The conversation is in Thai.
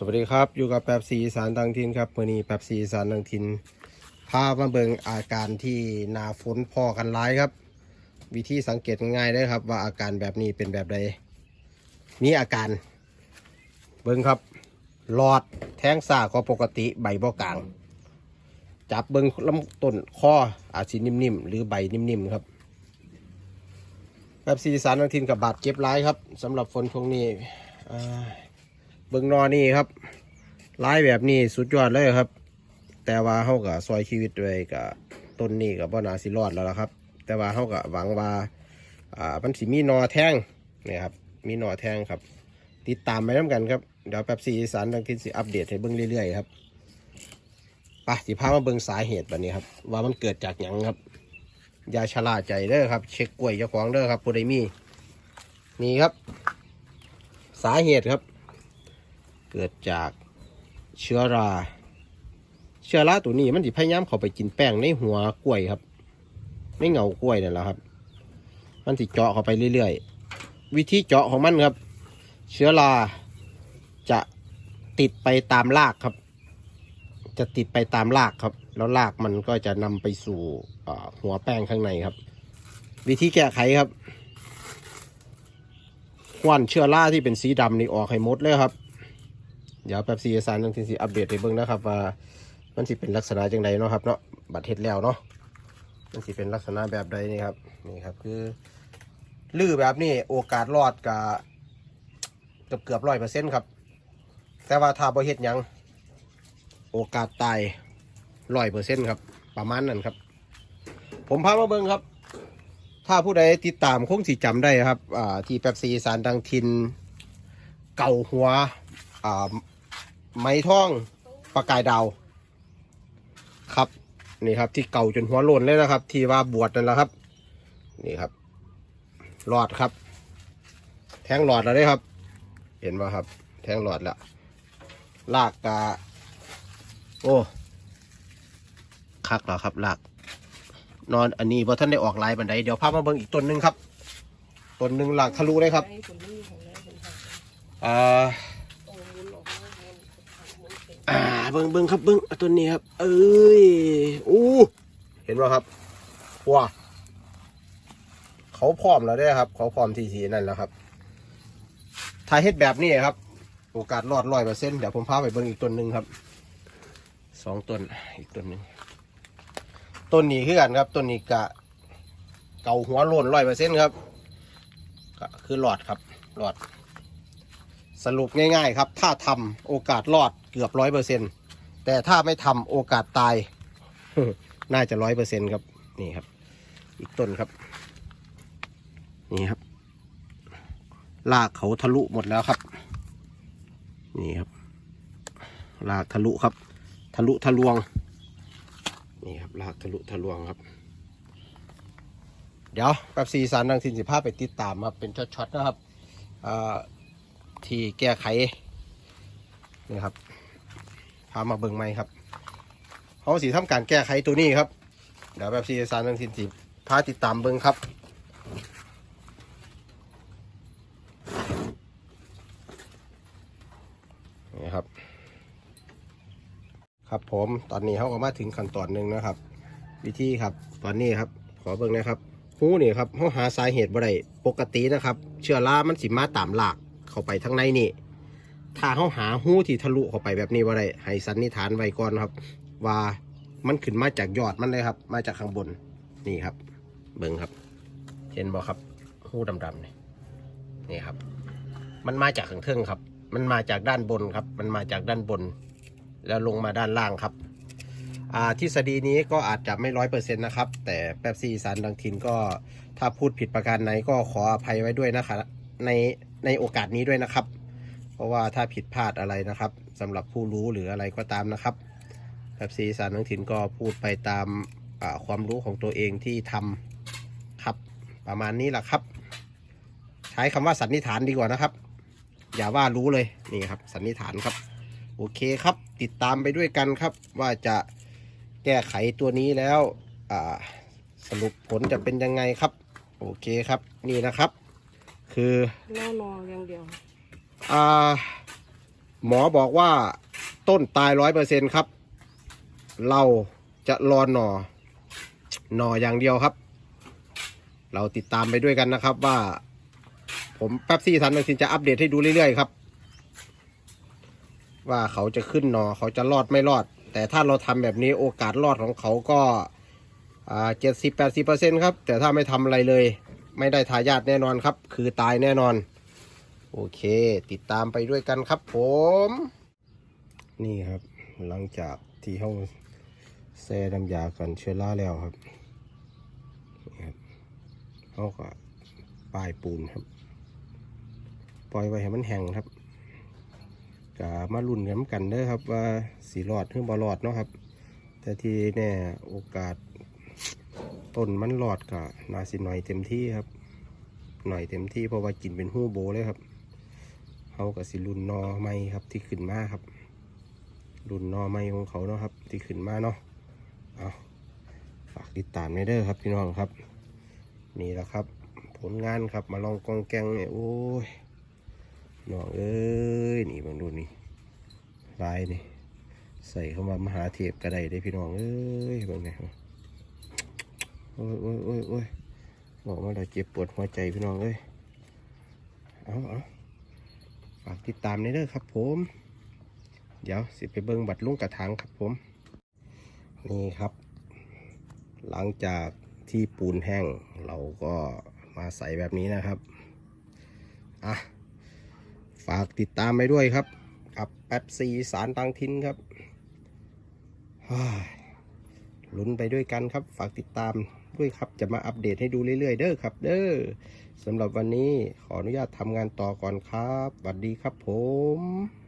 สวัสดีครับอยู่กับแป๊บซีสารดังทินครับมื่อนี้แป๊บซีสารดังทินพามาเบิงอาการที่หนาฝนพอกันร้ายครับ วิธีสังเกตง่ายๆได้ครับ ว่าอาการแบบนี้เป็นแบบใดมีอาการ เบิงครับหลอดแท้งซ่าก็ปกติใบบ่กลาง จับเบิงลำต้นข้ออาจสินิ่มๆ หรือใบนิ่มๆครับแบบซีสารดังทินกับบาดเจ็บร้ายครับสำหรับฝนช่วงนี้อ่ เบิ่งนอนี่ครับลายแบบนี้สุดยอดเลยครับ แต่ว่าเฮากับซอยชีวิตด้วยกับต้นนี้กับบ่นาสิรอดแล้วละครับ แต่ว่าเฮากับหวังว่าอ่ามันสิมีนอแท่งนี่ครับมีนอแท่งครับ ติดตามไปน้ำกันครับเดี๋ยวแป๊บซีสารดังทินสิอัปเดตให้เบิ่งเรื่อยๆครับไปสิพามาเบิ่งสาเหตุแบบนี้ครับ ว่ามันเกิดจากหยังครับอย่าชะล่าใจเด้อครับ เช็คกล้วยเจ้าของเด้อครับผู้ใดมีนี่ครับ สาเหตุครับ เกิดจากเชื้อรา เชื้อราตัวนี้มันสิพยายามเข้าไปกินแป้งในหัวกล้วยครับในเงากล้วยนั่แหละครับ มันสิเจาะเข้าไปเรื่อยๆ วิธีเจาะของมันครับ เชื้อราจะติดไปตามรากครับ จะติดไปตามรากครับ แล้วรากมันก็จะนำไปสู่หัวแป้งข้างในครับ วิธีแก้ไขครับควันเชื้อราที่เป็นสีดำนี่ออกให้หมดเลยครับ เดี๋ยวแป๊บซีสารต้องทีสิอัปเดตให้เบิ่งนะครับว่ามันสิเป็นลักษณะจังใดเนาะครับเนาะบัตรเฮ็ดแล้วเนาะมันสิเป็นลักษณะแบบใดนี่ครับนี่ครับคือลื้อแบบนี้โอกาสรอดกับเกือบเกือบร้อยเปอร์เซ็นต์ครับ แต่ว่าถ้าบ่เฮ็ดยังโอกาสตายร้อยเปอร์เซ็นต์ครับ ประมาณนั้นครับ ผมพามาเบิ่งครับ ถ้าผู้ใดติดตามคงสิจำได้ครับอ่าที่แป๊บซีสารดังทิน เก่าหัวอ่า ไม้ท่องประกายดาวครับนี่ครับ ที่เก่าจนหัวโลนเลยนะครับ ที่ว่าบวชนั่นแหละครับ นี่ครับหลอดครับ แทงหลอดแล้วได้ครับ เห็นว่าครับ แทงหลอดแล้วลากกาโอ้คักแล้วครับลากนอนอันนี้พอท่านได้ออกลายบันไดเดี๋ยวพามาเบิ่งอีกต้นหนึ่งครับต้นหนึ่งหลากทะลุเลยครับอ่า อ่าเบิ้งเบิ้งครับเบิ้งตัวนี้ครับ เอ้ยอู้เห็นไหมครับว้าเขาพร้อมแล้วได้ครับเขาพร้อมทีทีนั่นแล้วครับถ้าเฮ็ดแบบนี้ครับ โอกาสรอดร้อยเปอร์เซ็นต์เดี๋ยวผมพาไปเบิ้งอีกต้นหนึ่งครับสองต้นอีกต้นหนึ่งต้นนี้คือกันครับต้นนี้กะเก่าหัวโลนร้อยเปอร์เซ็นต์ครับก็คือหลอดครับหลอด สรุปง่ายๆครับ ถ้าทำโอกาสรอด กือบร้อยเปอร์เซ็นแต่ถ้าไม่ทำโอกาสตาย น่าจะร้อยเปอร์เซ็นครับ นี่ครับ อีกต้นครับ นี่ครับลากเขาทะลุหมดแล้วครับ นี่ครับลากทะลุครับ ทะลุทะลวง นี่ครับลากทะลุทะลวงครับ เดี๋ยวแป๊บซีสารดังสินสิภาพไปติดตามครับเป็นช็อตๆนะครับที่แก้ไขนี่ครับ พามาเบิ่งไหมครับเขาสีทำการแก้ไขตัวนี้ครับ เดี๋ยวแบบซีสารนังสินสีพาติดตามเบิ่งครับนี่ครับ ครับผมตอนนี้เขาก็มาถึงขั้นตอนหนึ่งนะครับ วิธีครับตอนนี้ครับขอเบิ่งนะครับหูนี่ครับเขาหาสาเหตุบ่ได้ปกตินะครับ เชื้อรามันสิมาตามหลากเข้าไปทั้งในนี่ ถ้าเขาหาหูที่ทะลุเข้าไปแบบนี้ว่าได้ให้สันนิษฐานไว้ก่อนครับ ว่ามันขึ้นมาจากยอดมันเลยครับ มาจากข้างบนนี่ครับ เบิ่งครับ เห็นบ่ครับหูดำๆนี่นี่ครับ มันมาจากข้างเทิงครับ มันมาจากด้านบนครับ มันมาจากด้านบน แล้วลงมาด้านล่างครับทฤษฎีนี้ก็อาจจะไม่ร้อยเปอร์เซ็นต์นะครับ แต่แป๊บซี่สารดังทินก็ถ้าพูดผิดประการไหนก็ขออภัยไว้ด้วยนะครับในในโอกาสนี้ด้วยนะครับ เพราะว่าถ้าผิดพลาดอะไรนะครับสำหรับผู้รู้หรืออะไรก็ตามนะครับแป๊บซีสารดังทินก็พูดไปตามความรู้ของตัวเองที่ทำครับประมาณนี้แหละครับ ใช้คำว่าสันนิษฐานดีกว่านะครับ อย่าว่ารู้เลยนี่ครับ สันนิษฐานครับ โอเคครับ ติดตามไปด้วยกันครับ ว่าจะแก้ไขตัวนี้แล้วสรุปผลจะเป็นยังไงครับ โอเคครับนี่นะครับ คือแน่นอนอย่างเดียว หมอบอกว่าต้นตายร้อยเปอร์เซ็นครับ เราจะรอหน่อ หน่ออย่างเดียวครับ เราติดตามไปด้วยกันนะครับว่า ผมแป๊บซี่ทันมันสินจะอัปเดตให้ดูเรื่อยๆครับ ว่าเขาจะขึ้นหนอเขาจะรอดไม่รอด แต่ถ้าเราทำแบบนี้โอกาสรอดของเขาก็เจ็ดสิบแปดสิบเปอร์เซ็นครับ แต่ถ้าไม่ทำอะไรเลย ไม่ได้ทายาทแน่นอนครับ คือตายแน่นอน โอเค ติดตามไปด้วยกันครับผม นี่ครับ หลังจากที่ห้องแซ่น้ำยากันเชื้อราแล้วครับนี่ครับเขาก็ป้ายปูนครับ ปล่อยไว้ให้มันแห้งครับกะมาลุ่นกันกันเด้อครับ ว่าสีรอดหรือบ่รอดเนาะครับ แต่ที่แน่โอกาสต้นมันรอดกะนาสิหน่อยเต็มที่ครับ หน่อยเต็มที่เพราะว่ากินเป็นหู้โบเลยครับ เขากับสิรุ่นนอไม้ครับที่ขึ้นมาครับ รุ่นนอไม้ของเขาเนาะครับ ที่ขึ้นมาเนาะเอาฝากติดตามในเด้อครับพี่น้องครับ นี่แหละครับ ผลงานครับมาลองกองแกงเนี่ยโอ้ยน้องเอ้ยนี่บางดูนี่ลายนี่ใส่เข้ามามหาเทพกระไดได้พี่น้องเอ้ยบางเนี่ยโอ้ยโอ้ยโอ้ยโอ้ยบอกมาเราเจ็บปวดหัวใจพี่น้องเอ้ยเอาเอาากติดตามในเด้อครับผม เดี๋ยวสิไปเบิ้งบัตรลุงกระถางครับผม นี่ครับ หลังจากที่ปูนแห้งเราก็มาใส่แบบนี้นะครับ อะ ฝากติดตามไปด้วยครับ กับแป๊บซีสารตังทินครับลุ้นไปด้วยกันครับ ฝากติดตาม ด้วยครับ จะมาอัปเดตให้ดูเรื่อยๆ เด้อครับ เด้อสำหรับวันนี้ขออนุญาตทำงานต่อก่อนครับสวัสดีครับผม